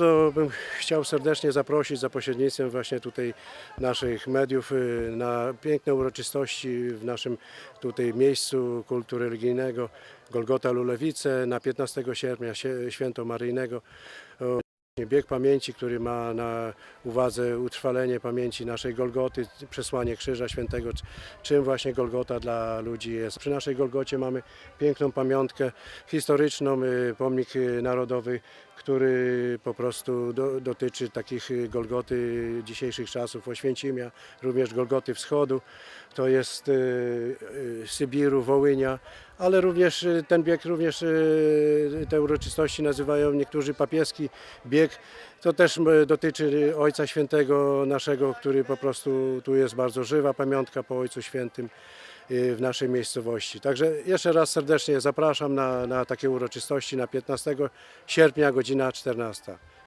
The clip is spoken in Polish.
bardzo bym chciał serdecznie zaprosić za pośrednictwem właśnie tutaj naszych mediów y, na piękne uroczystości w naszym tutaj miejscu kultu religijnego Golgota Lulewice na 15 sierpnia, sie- święto Maryjnego. Bieg pamięci, który ma na uwadze utrwalenie pamięci naszej Golgoty, przesłanie Krzyża Świętego, czym właśnie Golgota dla ludzi jest. Przy naszej Golgocie mamy piękną pamiątkę historyczną, y, pomnik y, narodowy, który po prostu do, dotyczy takich y, Golgoty dzisiejszych czasów, Oświęcimia, również Golgoty Wschodu, to jest Sybiru, Wołynia, ale również y, ten bieg, również y, te uroczystości nazywają niektórzy papieski bieg. To też dotyczy Ojca Świętego naszego, który po prostu tu jest bardzo żywa pamiątka po Ojcu Świętym y, w naszej miejscowości. Także jeszcze raz serdecznie zapraszam na, na takie uroczystości na 15 sierpnia, godzina 14.